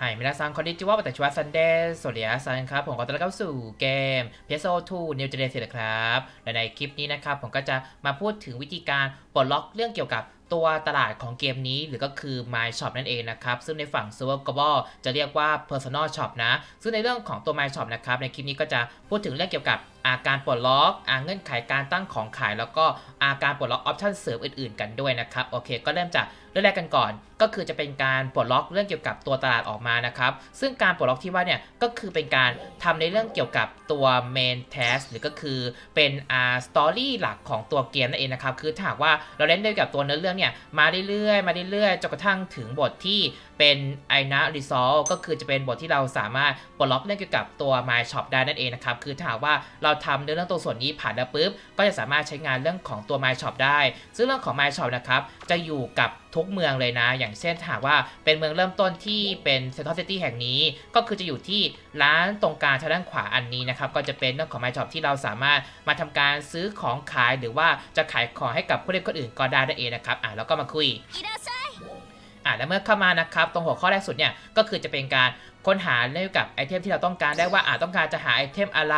ไฮมินาซังคอนดิจิวะปัตชิวะซันเดย์สวัสดีครับซันครับ ผมขอต้อนรับเข้าสู่เกม PS2 New Generation ครับและในคลิปนี้นะครับ ผมก็จะมาพูดถึงวิธีการปลดล็อกเรื่องเกี่ยวกับตัวตลาดของเกมนี้หรือก็คือ My Shop นั่นเองนะครับ ซึ่งในฝั่ง Server Global จะเรียกว่า Personal Shop นะ ซึ่งในเรื่องของตัว My Shop นะครับ ในคลิปนี้ก็จะพูดถึงเรื่องเกี่ยวกับอาการปลดล็อกอาเงื่อนไขการตั้งของขาย แล้วก็อาการปลดล็อกออปชั่นเสริมอื่นๆ กันด้วยนะครับ โอเค ก็เริ่มจาก รื่องแรกกันก่อน ก็คือจะเป็นการปลดล็อกเรื่องเกี่ยวกับตัวตลาดออกมานะครับ ซึ่งการปลดล็อกที่ว่าเนี่ยก็คือเป็นการทำในเรื่องเกี่ยวกับตัว main task หรือก็คือเป็นอ่า story หลักของตัวเกมนั่นเองนะครับ คือถ้าหากว่าเราเล่นด้วยกับตัวเนื้อเรื่องเนี่ยมาเรื่อยๆมาเรื่อยๆจนกระทั่งถึงบทที่เป็นไอนะรีซอลก็คือจะเป็นบทที่เราสามารถปลดล็อกเรื่องเกี่ยวกับตัว My Shop ได้นั่นเองนะครับ คือถ้าหากว่าเราทำในเรื่องตัวส่วนนี้ผ่านแล้วปุ๊บ ก็จะสามารถใช้งานเรื่องของตัว My Shop ได้ ซึ่งเรื่องของ My Shop นะครับ จะอยู่กับทุกกเมืองเลยนะ อย่างเช่นหากว่าเป็นเมืองเริ่มต้นที่เป็นเซนทรัลซิตี้แห่งนี้ ก็คือจะอยู่ที่ร้านตรงกลางทางด้านขวาอันนี้นะครับ ก็จะเป็นเรื่องของ My Shop ที่เราสามารถมาทำการซื้อของขายหรือว่าจะขายของให้กับผู้เล่นคนอื่นก็ได้นั่เองนะครับอะแล้วก็มาคุยอะแล้วเมื่อเข้ามานะครับ ตรงหัวข้อแรกสุดเนี่ย ก็คือจะเป็นการ ค้นหาเรื่องเกี่ยวกับไอเทมที่เราต้องการได้ว่าอาจต้องการจะหาไอเทมอะไร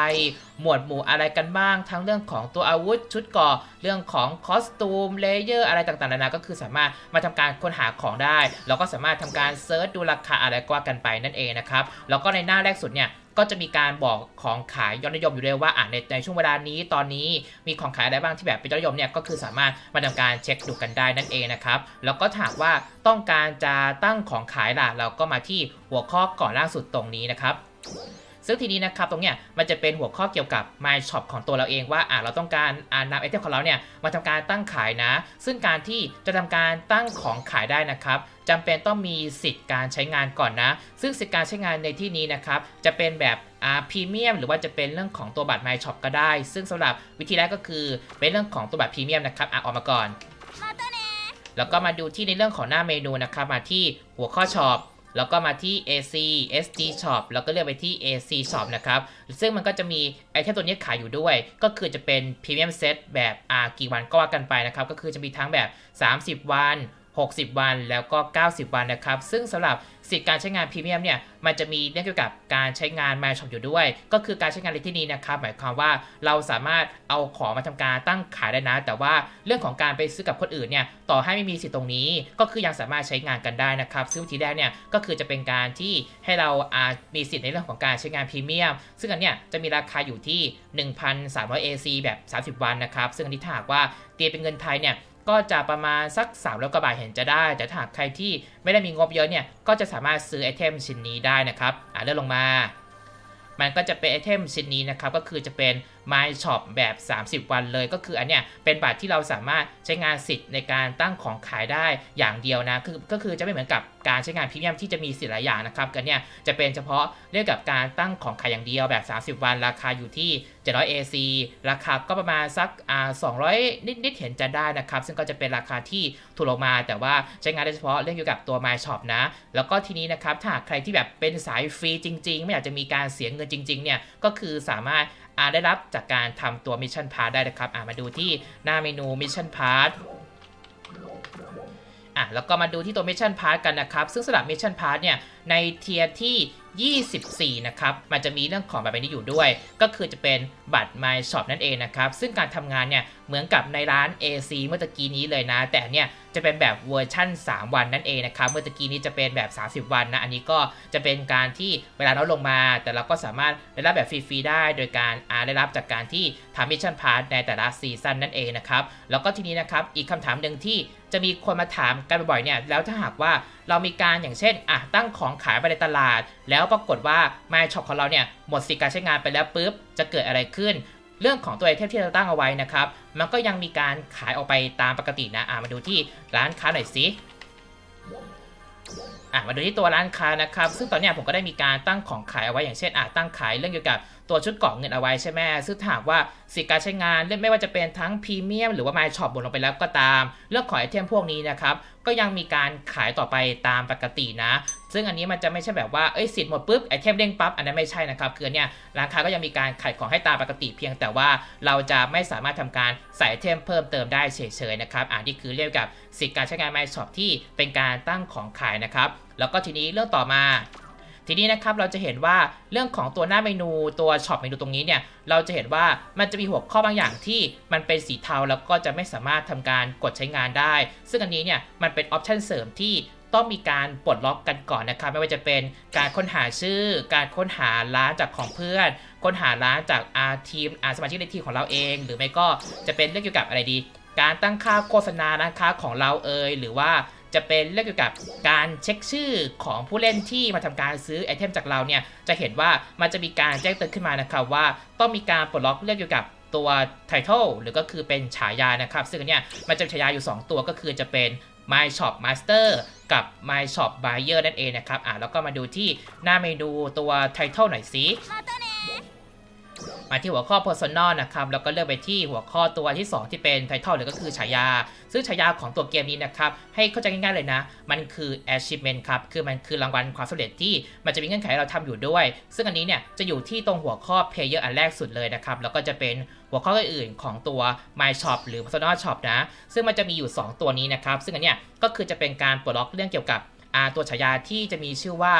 หมวดหมู่อะไรกันบ้าง ทั้งเรื่องของตัวอาวุธชุดก่อเรื่องของคอสตูมเลเยอร์อะไรต่างๆนานาก็คือสามารถมาทำการค้นหาของได้แล้วก็สามารถทำการเซิร์ชดูราคาอะไรก็ว่ากันไปนั่นเองนะครับแล้วก็ในหน้าแรกสุดเนี่ย ก็จะมีการบอกของขายยอดนิยมอยู่เลยว่าอ่าในในช่วงเวลานี้ตอนนี้มีของขายอะไรบ้างที่แบบเป็นยอดนิยมเนี่ยก็คือสามารถมาทำการเช็คดูกันได้นั่นเองนะครับแล้วก็ถามว่าต้องการจะตั้งของขายล่ะเราก็มาที่หัวข้อก่อนล่าสุดตรงนี้นะครับ ซึ่งทีนี้นะครับตรงเนี้ยมันจะเป็นหัวข้อเกี่ยวกับ My Shop ของตัวเราเองว่าอะเราต้องการนำไอเทมของเราเนี่ยมาทำการตั้งขายนะ ซึ่งการที่จะทำการตั้งของขายได้นะครับจำเป็นต้องมีสิทธิ์การใช้งานก่อนนะ ซึ่งสิทธิ์การใช้งานในที่นี้นะครับจะเป็นแบบพรีเมียมหรือว่าจะเป็นเรื่องของตัวบัตร My Shop ก็ได้ ซึ่งสำหรับวิธีแรกก็คือเป็นเรื่องของตัวบัตรพรีเมียมนะครับอะออกมาก่อน แล้วก็มาดูที่ในเรื่องของหน้าเมนูนะครับมาที่หัวข้อช็อป แล้วก็มาที่ AC SD Shop แล้วก็เลือกไปที่ AC Shop นะครับ ซึ่งมันก็จะมีไอเทมตัวนี้ขายอยู่ด้วย ก็คือจะเป็นพรีเมียมเซตแบบอ่ากี่วันก็ว่ากันไปนะครับ ก็คือจะมีทั้งแบบ 30 วัน 60 วันแล้วก็ 90 วันนะครับ ซึ่งสำหรับสิทธิการใช้งานพรีเมียมเนี่ย มันจะมีเรื่องเกี่ยวกับการใช้งาน My Shop อยู่ด้วย ก็คือการใช้งานในที่นี้นะครับ หมายความว่าเราสามารถเอาของมาทำการตั้งขายได้นะ แต่ว่าเรื่องของการไปซื้อกับคนอื่นเนี่ย ต่อให้ไม่มีสิทธิตรงนี้ ก็คือยังสามารถใช้งานกันได้นะครับ ซึ่งวิธีแรกเนี่ย ก็คือจะเป็นการที่ให้เราอามีสิทธิในเรื่องของการใช้งานพรีเมียม ซึ่งอันเนี้ยจะมีราคาอยู่ที่ 1,300 AC แบบ 30 วันนะครับ ซึ่งอันนี้ถ้าหากว่าตีเป็นเงินไทยเนี่ย ก็จะประมาณสัก3 0 0กว่าบาทเห็นจะได้ แต่ถ้าหากใครที่ไม่ได้มีงบเยอะเนี่ย ก็จะสามารถซื้อไอเทมชิ้นนี้ได้นะครับ อ่าเลื่อนลงมา มันก็จะเป็นไอเทมชิ้นนี้นะครับ ก็คือจะเป็น My Shop แบบ 30 วันเลย ก็คืออันเนี้ยเป็นบัตรที่เราสามารถใช้งานสิทธิ์ในการตั้งของขายได้อย่างเดียวนะคือก็คือจะไม่เหมือนกับการใช้งานพรีเมียมที่จะมีสิทธิ์หลายอย่างนะครับกันเนี่ยจะเป็นเฉพาะเรื่องกับการตั้งของขายอย่างเดียวแบบ 30 วัน ราคาอยู่ที่700 AC ราคาก็ประมาณสักอ่า200 นิดๆเห็นจะได้นะครับ ซึ่งก็จะเป็นราคาที่ถูกลงมา แต่ว่าใช้งานได้เฉพาะเรื่องเกี่ยวกับตัว My Shop นะ แล้วก็ทีนี้นะครับ ถ้าใครที่แบบเป็นสายฟรีจริง ๆ ไม่อยากจะมีการเสียเงินจริง ๆ เนี่ย ก็คือสามารถได้รับจากการทำตัวมิชชั่นพาร์ทได้นะครับมาดูที่หน้าเมนูมิชชั่นพาร์ทอะแล้วก็มาดูที่ตัวมิชชั่นพาร์ทกันนะครับ ซึ่งสำหรับมิชชั่นพาร์ทเนี่ยในเทียร์ที่ 24 นะครับ มันจะมีเรื่องของแบบนี้อยู่ด้วย ก็คือจะเป็นบัตร My Shop นั่นเองนะครับ ซึ่งการทำงานเนี่ย เหมือนกับในร้าน AC เมื่อตะกี้นี้เลยนะ แต่เนี่ยจะเป็นแบบเวอร์ชั่น 3 วันนั่นเองนะครับ เมื่อตะกี้นี้จะเป็นแบบ 30 วันนะ อันนี้ก็จะเป็นการที่เวลาเราลงมา แต่เราก็สามารถได้รับแบบฟรีๆได้ โดยการอาได้รับจากการที่ทำมิชชั่นพาร์ทในแต่ละซีซั่นนั่นเองนะครับ แล้วก็ทีนี้นะครับ อีกคำถามหนึ่งที่จะมีคนมาถามกันบ่อยๆเนี่ย แล้วถ้าหากว่าเรามีการอย่างเช่นอะตั้งของขายไปในตลาด แล้วปรากฏว่า My Shop ของเราเนี่ยหมดสิทธิการใช้งานไปแล้วปุ๊บจะเกิดอะไรขึ้น เรื่องของตัวไอเทมที่เราตั้งเอาไว้นะครับ มันก็ยังมีการขายออกไปตามปกตินะอะมาดูที่ร้านค้าหน่อยสิอะมาดูที่ตัวร้านค้านะครับ ซึ่งตอนเนี้ยผมก็ได้มีการตั้งของขายเอาไว้อย่างเช่นอะตั้งขายเรื่องเกี่ยวกับ ตัวชุดเกราะเงินเอาไว้ใช่ไหมซึ่งถ้าหากว่าสิทธิการใช้งานไม่ว่าจะเป็นทั้งพรีเมียมหรือว่า My Shop บนลงไปแล้วก็ตาม เรื่องของไอเทมพวกนี้นะครับ ก็ยังมีการขายต่อไปตามปกตินะ ซึ่งอันนี้มันจะไม่ใช่แบบว่า เอ้ยสิทธิ์หมดปุ๊บไอเทมเด้งปั๊บ อันนั้นไม่ใช่นะครับ คือเนี่ยร้านค้าก็ยังมีการขายของให้ตามปกติ เพียงแต่ว่าเราจะไม่สามารถทำการใส่ไอเทมเพิ่มเติมได้เฉยๆนะครับอ่านี่คือเรียกกับสิทธิ์การใช้งาน My Shop ที่เป็นการตั้งของขายนะครับ แล้วก็ทีนี้เรื่องต่อมา ทีนี้นะครับเราจะเห็นว่าเรื่องของตัวหน้าเมนูตัวช็อปเมนูตรงนี้เนี่ยเราจะเห็นว่ามันจะมีหัวข้อบางอย่างที่มันเป็นสีเทาแล้วก็จะไม่สามารถทำการกดใช้งานได้ ซึ่งอันนี้เนี่ยมันเป็นออปชันเสริมที่ต้องมีการปลดล็อกกันก่อนนะครับไม่ว่าจะเป็นการค้นหาชื่อ การค้นหาร้านจากของเพื่อน ค้นหาร้านจากอาทีมอาสมาชิกในทีมของเราเอง หรือไม่ก็จะเป็นเรื่องเกี่ยวกับอะไรดี การตั้งค่าโฆษณาร้านค้าของเราเอยหรือว่า จะเป็นเรื่องเกี่ยวกับการเช็คชื่อของผู้เล่นที่มาทำการซื้อไอเทมจากเราเนี่ยจะเห็นว่ามันจะมีการแจ้งเตือนขึ้นมานะครับว่าต้องมีการปลดล็อกเรื่องเกี่ยวกับตัว Title หรือก็คือเป็นฉายานะครับ ซึ่งเนี่ยมันจะฉายาอยู่ 2 ตัวก็คือจะเป็น My Shop Master กับ My Shop Buyer นั่นเองนะครับอะแล้วก็มาดูที่หน้าเมนูตัว Title หน่อยสิ มาที่หัวข้อ Personal นะครับแล้วก็เลือกไปที่หัวข้อตัวที่ 2 ที่เป็น Title หรือก็คือฉายา ซึ่งฉายาของตัวเกมนี้นะครับให้เข้าใจง่ายๆเลยนะ มันคือ Achievement ครับคือมันคือรางวัลความสำเร็จที่มันจะมีเงื่อนไขเราทำอยู่ด้วย ซึ่งอันนี้เนี่ยจะอยู่ที่ตรงหัวข้อ Player อันแรกสุดเลยนะครับแล้วก็จะเป็นหัวข้ออื่นของตัว My Shop หรือ Personal Shop นะ ซึ่งมันจะมีอยู่ 2 ตัวนี้นะครับ ซึ่งอันเนี้ยก็คือจะเป็นการปลดล็อกเรื่องเกี่ยวกับตัวฉายาที่จะมีชื่อว่า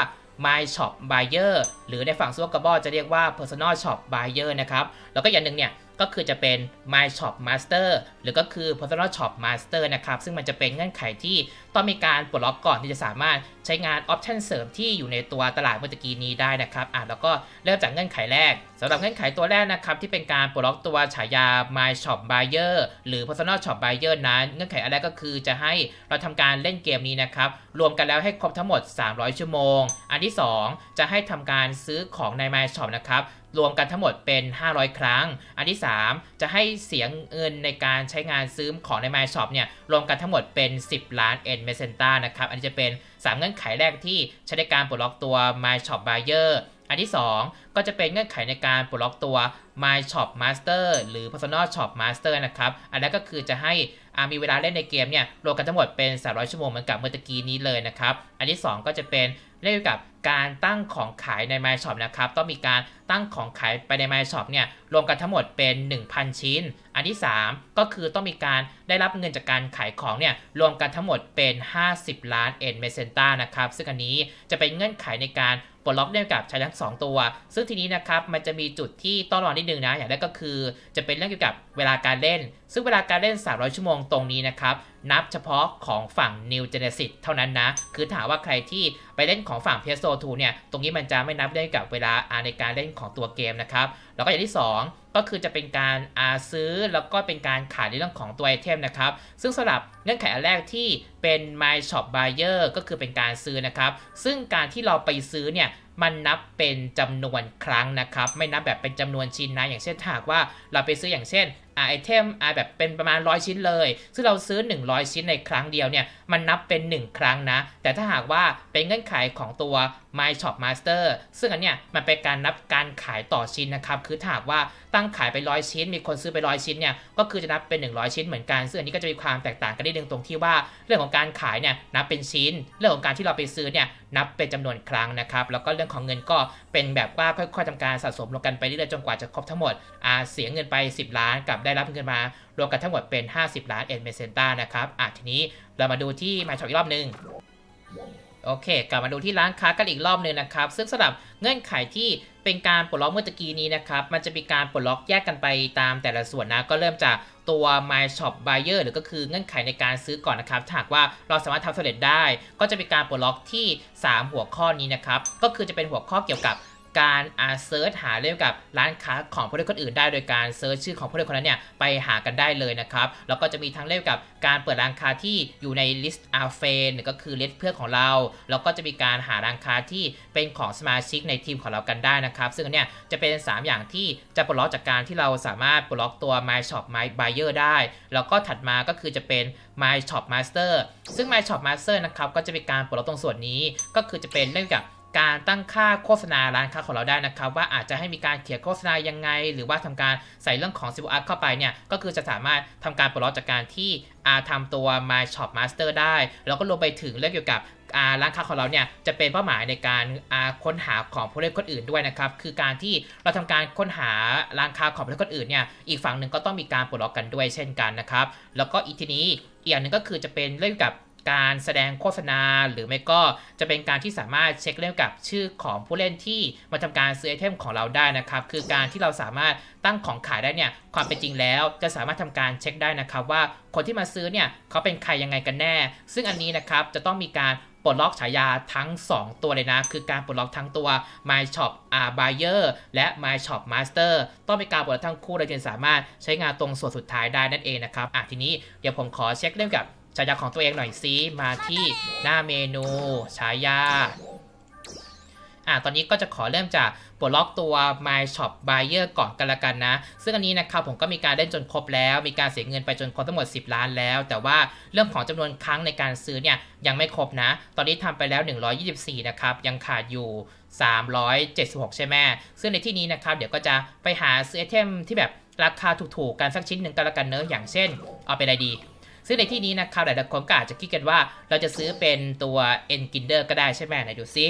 My Shop Buyer หรือในฝั่งซัวกระบอจะเรียกว่า Personal Shop Buyer นะครับ แล้วก็อย่างหนึ่งเนี่ย ก็คือจะเป็น My Shop Master หรือก็คือ Personal Shop Master นะครับ ซึ่งมันจะเป็นเงื่อนไขที่ต้องมีการปลดล็อกก่อนที่จะสามารถใช้งานออปชันเสริมที่อยู่ในตัวตลาดเมื่อตะกี้นี้ได้นะครับอะแล้วก็เริ่มจากเงื่อนไขแรกสำหรับเงื่อนไขตัวแรกนะครับที่เป็นการปลดล็อกตัวฉายา My Shop Buyer หรือ Personal Shop Buyer นั้น เงื่อนไขอันแรกก็คือจะให้เราทำการเล่นเกมนี้นะครับรวมกันแล้วให้ครบทั้งหมด 300 ชั่วโมง อันที่ 2 จะให้ทำการซื้อของใน My Shop นะครับ รวมกันทั้งหมดเป็น 500 ครั้ง อันที่ 3 จะให้เสียงเงินในการใช้งานซื้อของใน My Shop เนี่ยรวมกันทั้งหมดเป็น 10 ล้าน N m e s e n t a นะครับ อันนี้จะเป็น 3 เงื่อนไขแรกที่ใช้ในการปลดล็อกตัว My Shop Buyer อันที่ 2 ก็จะเป็นเงื่อนไขในการปลดล็อกตัว My Shop Master หรือ Personal Shop Master นะครับ อันนั้นก็คือจะให้อ่ามีเวลาเล่นในเกมเนี่ยรวมกันทั้งหมดเป็น 300 ชั่วโมงเหมือนกับเมื่อตะกี้นี้เลยนะครับ อันที่ 2 ก็จะเป็นเรื่องเกี่ยวกับการตั้งของขายใน My Shop นะครับ ต้องมีการตั้งของขายไปใน My Shop เนี่ยรวมกันทั้งหมดเป็น 1,000 ชิ้น อันที่ 3 ก็คือต้องมีการได้รับเงินจากการขายของเนี่ยรวมกันทั้งหมดเป็น 50 ล้าน N m e s e n t a นะครับ ซึ่งอันนี้จะเป็นเงื่อนไขในการ ปลดล็อกเนื่องกับใช้ทั้ง2ตัว ซึ่งทีนี้นะครับมันจะมีจุดที่ต้องรอนิดนึงนะ อย่างแรกก็คือ จะเป็นเรื่องเกี่ยวกับเวลาการเล่น ซึ่งเวลาการเล่น 300 ชั่วโมงตรงนี้นะครับ นับเฉพาะของฝั่ง New Genesis เท่านั้นนะ คือถามว่าใครที่ไปเล่นของฝั่ง PS2 เนี่ย ตรงนี้มันจะไม่นับเรื่องกับเวลาในการเล่นของตัวเกมนะครับ แล้วก็อย่างที่ 2 ก็คือจะเป็นการอาซื้อแล้วก็เป็นการขายในเรื่องของตัวไอเทมนะครับ ซึ่งสำหรับเงื่อนไขอันแรกที่เป็น My Shop Buyer ก็คือเป็นการซื้อนะครับ ซึ่งการที่เราไปซื้อเนี่ยมันนับเป็นจำนวนครั้งนะครับ ไม่นับแบบเป็นจำนวนชิ้นนะ อย่างเช่นถาหากว่าเราไปซื้ออย่างเช่นไอเทมแบบเป็นประมาณ 100 ชิ้นเลย ซึ่งเราซื้อ 100 ชิ้นในครั้งเดียวเนี่ย มันนับเป็น 1 ครั้งนะ แต่ถ้าหากว่าเป็นเงื่อนไขของตัว My Shop Master ซึ่งอันเนี้ยมันเป็นการนับการขายต่อชิ้นนะครับ คือถ้าหากว่าตั้งขายไปร้อยชิ้น มีคนซื้อไปร้อยชิ้นเนี่ย ก็คือจะนับเป็น 100 ชิ้นเหมือนกัน ซึ่งอันนี้ก็จะมีความแตกต่างกันนิดนึงตรงที่ว่า เรื่องของการขายเนี่ยนับเป็นชิ้น เรื่องของการที่เราไปซื้อเนี่ยนับเป็นจำนวนครั้งนะครับ แล้วก็เรื่องของเงินก็เป็นแบบว่าค่อยๆทำการสะสมลงกันไปเรื่อยๆจนกว่าจะครบทั้งหมดอาเสียเงินไป 10 ล้านกับได้รับเงินมารวมกันทั้งหมดเป็น 50 ล้านเอ็นเมเซนต้านะครับอะทีนี้เรามาดูที่มาช็อปอีกรอบหนึ่งโอเค กลับมาดูที่ร้านค้ากันอีกรอบหนึ่งนะครับ ซึ่งสำหรับเงื่อนไขที่เป็นการปลดล็อกเมื่อตะกี้นี้นะครับ มันจะมีการปลดล็อกแยกกันไปตามแต่ละส่วนนะ ก็เริ่มจากตัว My Shop Buyer หรือก็คือเงื่อนไขในการซื้อก่อนนะครับถ้าหากว่าเราสามารถทำสำเร็จได้ ก็จะมีการปลดล็อกที่ 3 หัวข้อนี้นะครับ ก็คือจะเป็นหัวข้อเกี่ยวกับ การอาเซิร์ชหาเรื่องกับร้านค้าของผู้เล่นคนอื่นได้โดยการเซิร์ชชื่อของผู้เล่นคนนั้นเนี่ยไปหากันได้เลยนะครับแล้วก็จะมีทั้งเรื่องกับการเปิดร้านค้าที่อยู่ในลิสต์อาเฟนก็คือลิสต์เพื่อนของเรา แล้วก็จะมีการหาร้านค้าที่เป็นของสมาชิกในทีมของเรากันได้นะครับ ซึ่งเนี้ยจะเป็น 3 อย่างที่จะปลดล็อกจากการที่เราสามารถปลดล็อกตัว My Shop My Buyer ได้ แล้วก็ถัดมาก็คือจะเป็น My Shop Master ซึ่ง My Shop Master นะครับก็จะเป็นการปลดล็อกตรงส่วนนี้ก็คือจะเป็นเรื่องกับ การตั้งค่าโฆษณาร้านค้าของเราได้นะครับ ว่าอาจจะให้มีการเขียนโฆษณายังไง หรือว่าทำการใส่เรื่องของ c ิ r อาร์เข้าไปเนี่ยก็คือจะสามารถทำการปลดล็อกจากการที่อาทำตัว My Shop Master ได้ แล้วก็รวมไปถึงเรื่องเกี่ยวกับร้านค้าของเราเนี่ยจะเป็นเป้าหมายในการาค้นหาของผู้เล่นคนอื่นด้วยนะครับคือการที่เราทำการค้นหาร้านค้าของผู้เล่นคนอื่นเนี่ยอีกฝั่งหนึ่งก็ต้องมีการปลดล็อกกันด้วยเช่นกันนะครับแล้วก็อีกทีนี้อีกอย่างหนึ่งก็คือจะเป็นเรื่องกับ การแสดงโฆษณา หรือไม่ก็จะเป็นการที่สามารถเช็คเรื่องกับชื่อของผู้เล่นที่มาทำการซื้อไอเทมของเราได้นะครับ คือการที่เราสามารถตั้งของขายได้เนี่ยความเป็นจริงแล้วจะสามารถทำการเช็คได้นะครับว่าคนที่มาซื้อเนี่ยเขาเป็นใครยังไงกันแน่ ซึ่งอันนี้นะครับจะต้องมีการปลดล็อกฉายาทั้ง 2 ตัวเลยนะ คือการปลดล็อกทั้งตัว My Shop R Buyer และ My Shop Master ต้องมีการปลดล็อกทั้งคู่เลยจึงสามารถใช้งานตรงส่วนสุดท้ายได้นั่นเองนะครับอะทีนี้เดี๋ยวผมขอเช็คเรื่องกับ ฉายาของตัวเองหน่อยซิมาที่หน้าเมนูฉายาอะตอนนี้ก็จะขอเริ่มจากปลดล็อกตัว My Shop Buyer ก่อนกันละกันนะ ซึ่งอันนี้นะครับผมก็มีการเล่นจนครบแล้ว มีการเสียเงินไปจนครบทั้งหมด 10 ล้านแล้ว แต่ว่าเรื่องของจำนวนครั้งในการซื้อเนี่ยยังไม่ครบนะ ตอนนี้ทำไปแล้ว 124 นะครับ ยังขาดอยู่ 376 ใช่ไหมซึ่งในที่นี้นะครับ เดี๋ยวก็จะไปหาซื้อไอเทมที่แบบราคาถูกๆกันสักชิ้นหนึ่งกันละกันเนอะอย่างเช่น เอาเป็นอะไรดี ซึ่งในที่นี้นะครับหลายๆคนก็อาจจะคิดกันว่า เราจะซื้อเป็นตัว e n g i n d e r ก็ได้ใช่ไหมไหนดูซิ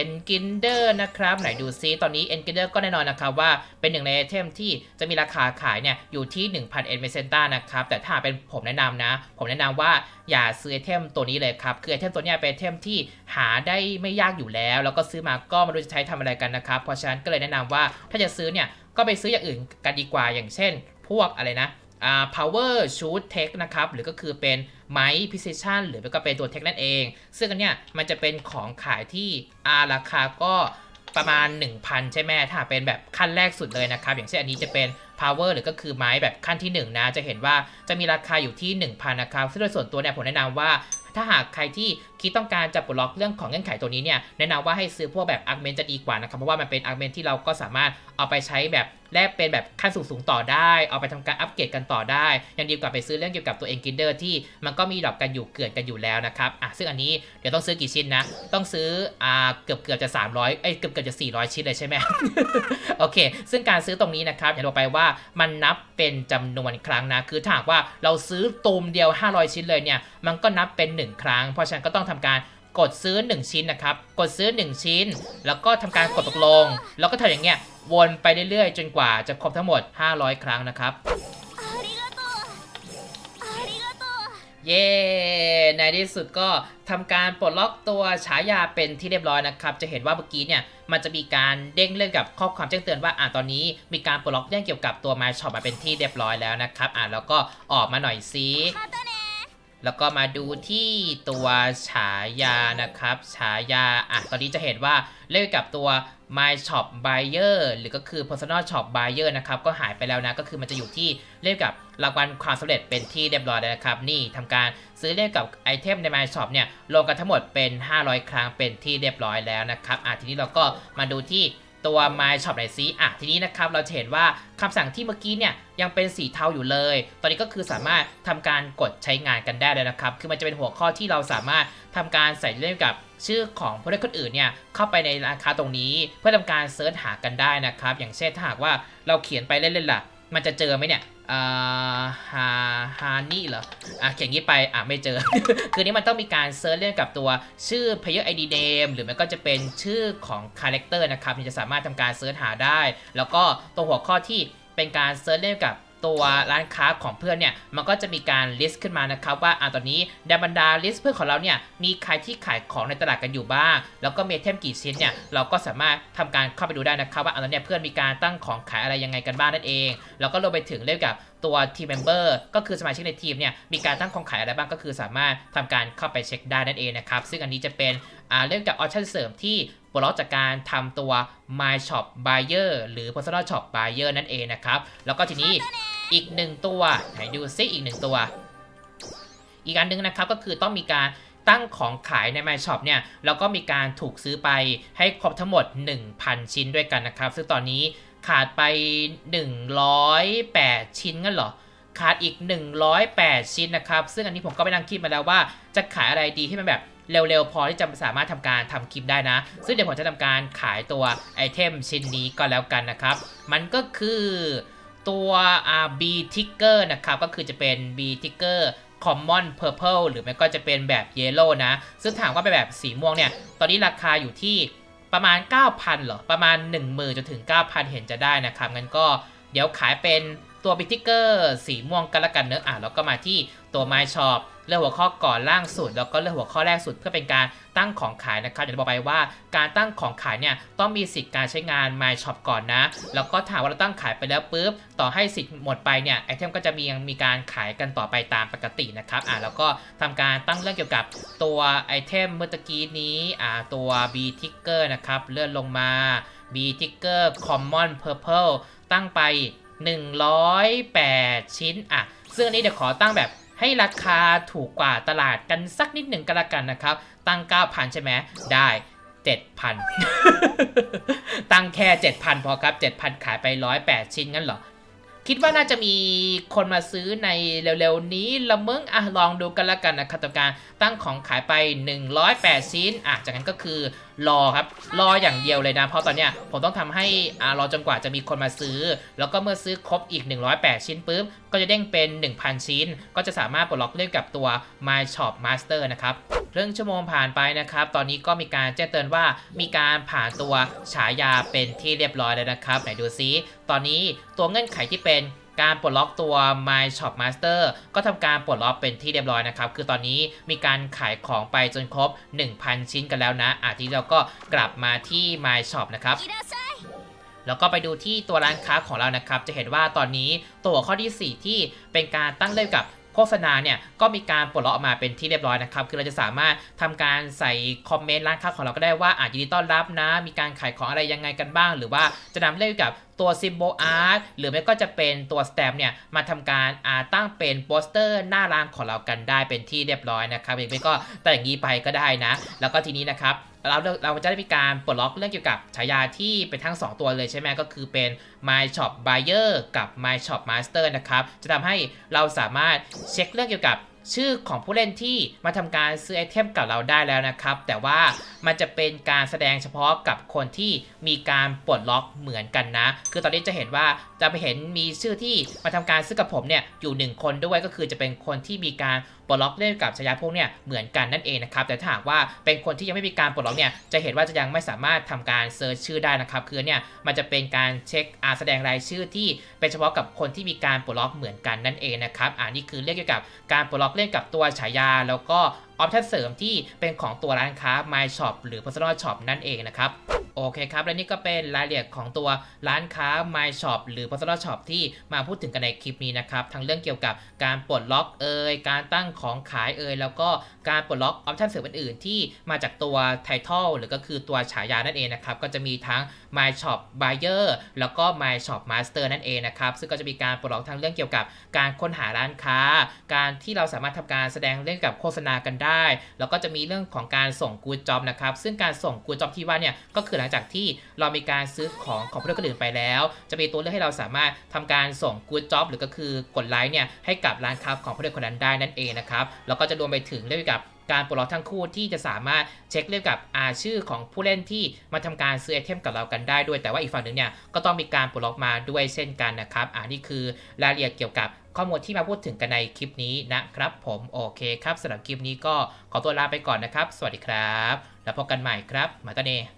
e n g i n d e r นะครับ ไหนดูซิ ตอนนี้ e n g i n d e r ก็แน่นอนนะครับว่าเป็นหนึ่งในไอเทมที่จะมีราคาขายเนี่ยอยู่ที่ 1,000 e n m e c e n t a นะครับ แต่ถ้าเป็นผมแนะนำนะ ผมแนะนำว่าอย่าซื้อไอเทมตัวนี้เลยครับ คือไอเทมตัวนี้เป็นไอเทมที่หาได้ไม่ยากอยู่แล้ว แล้วก็ซื้อมาก็ไม่รู้จะใช้ทำอะไรกันนะครับ เพราะฉะนั้นก็เลยแนะนำว่าถ้าจะซื้อเนี่ยก็ไปซื้ออย่างอื่นกันดีกว่าอย่างเช่น พวกอะไรนะอ่า power shoot tech นะครับ หรือก็คือเป็นไม้ precision หรือก็เป็นตัว tech นั่นเอง ซึ่งอันเนี้ยมันจะเป็นของขายที่อาราคาก็ประมาณ 1,000 ใช่ไหมถ้าเป็นแบบขั้นแรกสุดเลยนะครับ อย่างเช่นอันนี้จะเป็น power หรือก็คือไม้แบบขั้นที่ 1 นะ จะเห็นว่าจะมีราคาอยู่ที่ 1,000นะครับซึ่งโดยส่วนตัวเนี่ยผมแนะนำว่าถ้าหากใครที่คิดต้องการจะปลดล็อกเรื่องของเงื่อนไขตัวนี้เนี่ยแนะนำว่าให้ซื้อพวกแบบอาร์เมนจะดีกว่านะครับเพราะว่ามันเป็นอาร์เมนที่เราก็สามารถเอาไปใช้แบบแลกเป็นแบบขั้นสูงๆต่อได้ เอาไปทำการอัปเกรดกันต่อได้ยังดีกว่าไปซื้อเรื่องเกี่ยวกับตัวเองกินเดอร์ที่มันก็มีดอกกันอยู่เกลื่อนกันอยู่แล้วนะครับอะซึ่งอันนี้เดี๋ยวต้องซื้อกี่ชิ้นนะ ต้องซื้ออ่าเกือบเกือบจะ 300เอ้ยเกือบเกือบจะ 400 ชิ้นเลยใช่ไหมโอเค ซึ่งการซื้อตรงนี้นะครับอย่างที่บอกไปว่าามันนับเป็นจำนวนครั้งนะ คือถ้าหากว่าเราซื้อตูมเดียว 500 ชิ้นเลยเนี่ย มันก็นับเป็น 1 ครั้ง เพราะฉะนั้นก็ต้องทำการกดซื้อ 1 ชิ้นนะครับ กดซื้อ 1 ชิ้น แล้วก็ทำการกดตกลง แล้วก็ทำอย่างเงี้ย วนไปเรื่อยๆ จนกว่าจะครบทั้งหมด 500 ครั้งนะครับ เย้ ในที่สุดก็ทำการปลดล็อกตัวฉายาเป็นที่เรียบร้อยนะครับ จะเห็นว่าเมื่อกี้เนี่ยมันจะมีการเด้งเรื่องกับข้อความแจ้งเตือนว่าอ่าตอนนี้มีการปลดล็อกเรื่องเกี่ยวกับตัว My ช็อปมาเป็นที่เรียบร้อยแล้วนะครับอ่าแล้วก็ออกมาหน่อยซิ แล้วก็มาดูที่ตัวฉายานะครับ ฉายา อะ ตอนนี้จะเห็นว่าเล่นกับตัว My Shop Buyer หรือก็คือ Personal Shop Buyer นะครับ ก็หายไปแล้วนะ ก็คือมันจะอยู่ที่เล่นกับรางวัลความสำเร็จเป็นที่เรียบร้อยแล้วนะครับ นี่ทำการซื้อเล่นกับไอเทมใน My Shop เนี่ยรวมกันทั้งหมดเป็น 500 ครั้งเป็นที่เรียบร้อยแล้วนะครับ อะทีนี้เราก็มาดูที่ ตัว My Shop หน่อยซิอะทีนี้นะครับเราจะเห็นว่าคำสั่งที่เมื่อกี้เนี่ยยังเป็นสีเทาอยู่เลย ตอนนี้ก็คือสามารถทำการกดใช้งานกันได้เลยนะครับ คือมันจะเป็นหัวข้อที่เราสามารถทำการใส่เล่นกับชื่อของผู้เล่นคนอื่นเนี่ยเข้าไปในร้านค้าตรงนี้ เพื่อทำการเซิร์ชหากันได้นะครับ อย่างเช่นถ้าหากว่าเราเขียนไปเล่นๆล่ะ มันจะเจอไหมเนี่ย อ่าฮาฮานี่เหรอ อะเขียนงี้ไป อะไม่เจอ คือนี้มันต้องมีการเซิร์ชเรื่องกับตัวชื่อ player id name หรือมันก็จะเป็นชื่อของ character นะครับที่จะสามารถทำการเซิร์ชหาได้ แล้วก็ตัวหัวข้อที่เป็นการเซิร์ชเรื่องกับ ตัวร้านค้าของเพื่อนเนี่ยมันก็จะมีการ list ขึ้นมานะครับว่าอะตอนนี้ในบรรดา list เพื่อนของเราเนี่ยมีใครที่ขายของในตลาดกันอยู่บ้าง แล้วก็มีไอเทมกี่ชิ้นเนี่ยเราก็สามารถทำการเข้าไปดูได้นะครับว่าอะตอนนี้เพื่อนมีการตั้งของขายอะไรยังไงกันบ้างนั่นเอง แล้วก็รวมไปถึงเรื่องกับตัวทีมเมมเบอร์ก็คือสมาชิกในทีมเนี่ยมีการตั้งของขายอะไรบ้างก็คือสามารถทำการเข้าไปเช็คได้นั่นเองนะครับซึ่งอันนี้จะเป็นเรื่องกับออปชั่นเสริมที่ ปลดล็อกจากการทำตัว My Shop Buyer หรือ Personal Shop Buyer นั่นเองนะครับ แล้วก็ทีนี้อีกหนึ่งตัวไหนดูซิอีกหนึ่งตัว อีกอันหนึงนะครับก็คือต้องมีการตั้งของขายใน My Shop เนี่ยแล้วก็มีการถูกซื้อไปให้ครบทั้งหมด 1,000 ชิ้นด้วยกันนะครับ ซึ่งตอนนี้ขาดไป 108 ชิ้นงั้นเหรอ ขาดอีก 108 ชิ้นนะครับ ซึ่งอันนี้ผมก็ไปนั่งคิดมาแล้วว่าจะขายอะไรดีที่มันแบบ เร็วๆ พอที่จะสามารถทำการทำคลิปได้นะ ซึ่งเดี๋ยวผมจะทำการขายตัวไอเทมชิ้นนี้ก็แล้วกันนะครับ มันก็คือตัว B Ticker นะครับ ก็คือจะเป็น B Ticker Common Purple หรือไม่ก็จะเป็นแบบ Yellow นะ ซึ่งถามว่าเป็นแบบสีม่วงเนี่ย ตอนนี้ราคาอยู่ที่ประมาณ 9,000เหรอ ประมาณ 10,000จนถึง 9,000 เห็นจะได้นะครับงั้นก็เดี๋ยวขายเป็นตัวบิทิกเกอร์สีม่วงกันละกันเนอะอะแล้วก็มาที่ตัว My Shop เลือกหัวข้อก่อนล่างสุด แล้วก็เลือกหัวข้อแรกสุดเพื่อเป็นการตั้งของขายนะครับอย่างที่บอกไปว่าการตั้งของขายเนี่ยต้องมีสิทธิ์การใช้งาน My Shop ก่อนนะ แล้วก็ถามว่าเราตั้งขายไปแล้วปุ๊บต่อให้สิทธิ์หมดไปเนี่ยไอเทมก็จะมียังมีการขายกันต่อไปตามปกตินะครับอะแล้วก็ทำการตั้งเรื่องเกี่ยวกับตัวไอเทมเมื่อตะกี้นี้อ่าตัว B Ticker นะครับเลื่อนลงมา B Ticker Common Purple ตั้งไป 108 ชิ้นอะซึ่งอันนี้เดี๋ยวขอตั้งแบบ ให้ราคาถูกกว่าตลาดกันสักนิดหนึ่งก็แล้วกันนะครับ ตั้ง 9,000 ใช่ไหมได้ 7,000 ตั้งแค่ 7,000 พอครับ 7,000 ขายไป 108 ชิ้นงั้นเหรอ คิดว่าน่าจะมีคนมาซื้อในเร็วๆนี้ละมึงอะลองดูกันละกันนะครับกับการตั้งของขายไป 108 ชิ้นอะจากนั้นก็คือ รอครับ รออย่างเดียวเลยนะ เพราะตอนเนี้ยผมต้องทำให้อ่ารอจนกว่าจะมีคนมาซื้อ แล้วก็เมื่อซื้อครบอีก 108 ชิ้นปุ๊บ ก็จะเด้งเป็น 1,000 ชิ้น ก็จะสามารถปลดล็อกเล่นกับตัว My Shop Master นะครับเรื่องชั่วโมงผ่านไปนะครับ ตอนนี้ก็มีการแจ้งเตือนว่ามีการผ่านตัวฉายาเป็นที่เรียบร้อยแล้วนะครับ ไหนดูซิ ตอนนี้ตัวเงื่อนไขที่เป็น การปลดล็อกตัว My Shop Master ก็ทำการปลดล็อกเป็นที่เรียบร้อยนะครับ คือตอนนี้มีการขายของไปจนครบ 1,000 ชิ้นกันแล้วนะ อาทิตย์เราก็กลับมาที่ My Shop นะครับแล้วก็ไปดูที่ตัวร้านค้าของเรานะครับ จะเห็นว่าตอนนี้ตัวข้อที่ 4 ที่เป็นการตั้งเล่นกับโฆษณาเนี่ยก็มีการปลดล็อกมาเป็นที่เรียบร้อยนะครับ คือเราจะสามารถทำการใส่คอมเมนต์ร้านค้าของเราก็ได้ว่าอาจจะดีต้อนรับนะ มีการขายของอะไรยังไงกันบ้าง หรือว่าจะนำเล่นกับ ตัวซิมโบอาร์ตหรือไม่ก็จะเป็นตัวสแตมป์เนี่ยมาทำการอาตั้งเป็นโปสเตอร์หน้าร้านของเรากันได้เป็นที่เรียบร้อยนะครับหรือไม่ก็แต่อย่างนี้ไปก็ได้นะ แล้วก็ทีนี้นะครับเราเราจะได้มีการปลดล็อกเรื่องเกี่ยวกับฉายาที่เป็นทั้ง 2 ตัวเลยใช่ไหมก็คือเป็น My Shop Buyer กับ My Shop Master นะครับ จะทำให้เราสามารถเช็คเรื่องเกี่ยวกับ ชื่อของผู้เล่นที่มาทำการซื้อไอเทมกับเราได้แล้วนะครับ แต่ว่ามันจะเป็นการแสดงเฉพาะกับคนที่มีการปลดล็อกเหมือนกันนะ คือตอนนี้จะเห็นว่าจะไปเห็นมีชื่อที่มาทำการซื้อกับผมเนี่ยอยู่หนึ่งคนด้วยก็คือจะเป็นคนที่มีการ ปลดล็อกเล่นกับฉายาพวกเนี่ยเหมือนกันนั่นเองนะครับแต่ถ้าหากว่าเป็นคนที่ยังไม่มีการปลดล็อกเนี่ยจะเห็นว่าจะยังไม่สามารถทำการเซิร์ชชื่อได้นะครับคือเนี่ยมันจะเป็นการเช็คอาแสดงรายชื่อที่เป็นเฉพาะกับคนที่มีการปลดล็อกเหมือนกันนั่นเองนะครับอ่านี่คือเรียกเกี่ยวกับการปลดล็อกเล่นกับตัวฉายาแล้วก็ ออปชันเสริมที่เป็นของตัวร้านค้า My Shop หรือ Personal Shop นั่นเองนะครับโอเคครับ และนี่ก็เป็นรายละเอียดของตัวร้านค้า My Shop หรือ Personal Shop ที่มาพูดถึงกันในคลิปนี้นะครับ ทั้งเรื่องเกี่ยวกับการปลดล็อกเอ่ยการตั้งของขายเอ่ยแล้วก็การปลดล็อกออปชันเสริมอื่นๆ ที่มาจากตัว Title หรือก็คือตัวฉายานั่นเองนะครับ ก็จะมีทั้ง My Shop Buyer แล้วก็ My Shop Master นั่นเองนะครับ ซึ่งก็จะมีการปลดล็อกทั้งเรื่องเกี่ยวกับการค้นหาร้านค้า การที่เราสามารถทำการแสดงเล่นกับโฆษณากันได้แล้วก็จะมีเรื่องของการส่งกูดจ็อบนะครับ ซึ่งการส่งกูดจ็อบที่ว่าเนี่ยก็คือหลังจากที่เรามีการซื้อของของผู้เล่นคนอื่นไปแล้ว จะมีตัวเลือกให้เราสามารถทำการส่งกูดจ็อบหรือก็คือกดไลค์เนี่ยให้กับร้านค้าของผู้เล่นคนนั้นได้นั่นเองนะครับแล้วก็จะรวมไปถึงเรื่องเกี่ยวกับการปลดล็อกทั้งคู่ที่จะสามารถเช็คเรื่องกับอาชื่อของผู้เล่นที่มาทำการซื้อไอเทมกับเรากันได้ด้วย แต่ว่าอีกฝั่งหนึ่งเนี่ยก็ต้องมีการปลดล็อกมาด้วยเช่นกันนะครับอ่านี่คือรายละเอียดเกี่ยวกับ ข้อมูลที่มาพูดถึงกันในคลิปนี้นะครับ ผมโอเคครับสำหรับคลิปนี้ก็ขอตัวลาไปก่อนนะครับ สวัสดีครับ แล้วพบกันใหม่ครับ มาตาเน